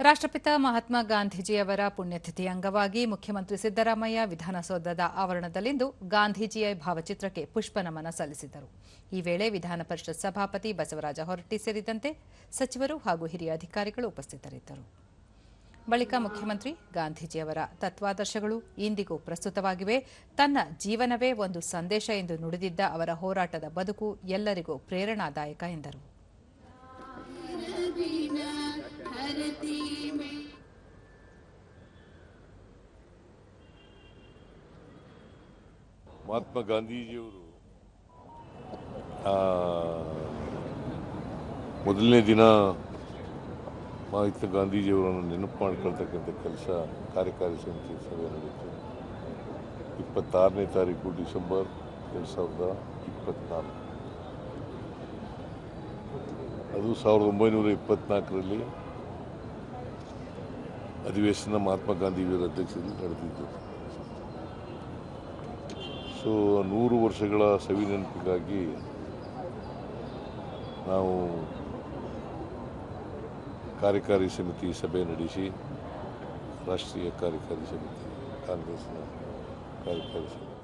ರಾಷ್ಟ್ರಪಿತ ಮಹಾತ್ಮ ಗಾಂಧೀಜಿಯವರ ಪುಣ್ಯತಿಥಿ ಅಂಗವಾಗಿ ಮುಖ್ಯಮಂತ್ರಿ ಸಿದ್ದರಾಮಯ್ಯ ವಿಧಾನಸೌಧದ ಆವರಣದಲ್ಲಿಂದು ಗಾಂಧೀಜಿಯ ಭಾವಚಿತ್ರಕ್ಕೆ ಪುಷ್ಪನಮನ ಸಲ್ಲಿಸಿದರು. ಈ ವೇಳೆ ವಿಧಾನ ಪರಿಷತ್ ಸಭಾಪತಿ ಬಸವರಾಜ ಹೊರಟ್ಟಿ ಸೇರಿದಂತೆ ಸಚಿವರು ಹಾಗೂ ಹಿರಿಯ ಅಧಿಕಾರಿಗಳು ಉಪಸ್ಥಿತರಿದ್ದರು. ಬಳಿಕ ಮುಖ್ಯಮಂತ್ರಿ ಗಾಂಧೀಜಿಯವರ ತತ್ವಾದರ್ಶಗಳು ಇಂದಿಗೂ ಪ್ರಸ್ತುತವಾಗಿವೆ. ತನ್ನ ಜೀವನವೇ ಒಂದು ಸಂದೇಶ ಎಂದು ನುಡಿದಿದ್ದ ಅವರ ಹೋರಾಟದ ಬದುಕು ಎಲ್ಲರಿಗೂ ಪ್ರೇರಣಾದಾಯಕ ಎಂದರು. ಮಹಾತ್ಮ ಗಾಂಧೀಜಿಯವರು ಮೊದಲನೇ ದಿನ ಮಹಾತ್ಮ ಗಾಂಧೀಜಿಯವರನ್ನು ನೆನಪು ಮಾಡ್ಕೊಳ್ತಕ್ಕಂಥ ಕೆಲಸ ಕಾರ್ಯಕಾರಿ ಸಮಿತಿ ಸಭೆ ನಡೆಯಿತು. ಇಪ್ಪತ್ತಾರನೇ ತಾರೀಕು ಡಿಸೆಂಬರ್ ಎರಡು ಸಾವಿರದ ಇಪ್ಪತ್ತ್ನಾಲ್ಕು ಅದು ಸಾವಿರದ ಒಂಬೈನೂರ ಇಪ್ಪತ್ತ್ನಾಲ್ಕರಲ್ಲಿ ಅಧಿವೇಶನ ಮಹಾತ್ಮ ಗಾಂಧೀಜಿಯವರ ಅಧ್ಯಕ್ಷತೆಯಲ್ಲಿ ನಡೆದಿದ್ದು. ಸೊ ನೂರು ವರ್ಷಗಳ ಸವಿ ನೆನಪಿಗಾಗಿ ನಾವು ಕಾರ್ಯಕಾರಿ ಸಮಿತಿ ಸಭೆ ನಡೆಸಿ, ರಾಷ್ಟ್ರೀಯ ಕಾರ್ಯಕಾರಿ ಸಮಿತಿ, ಕಾಂಗ್ರೆಸ್ನ ಕಾರ್ಯಕಾರಿ ಸಮಿತಿ.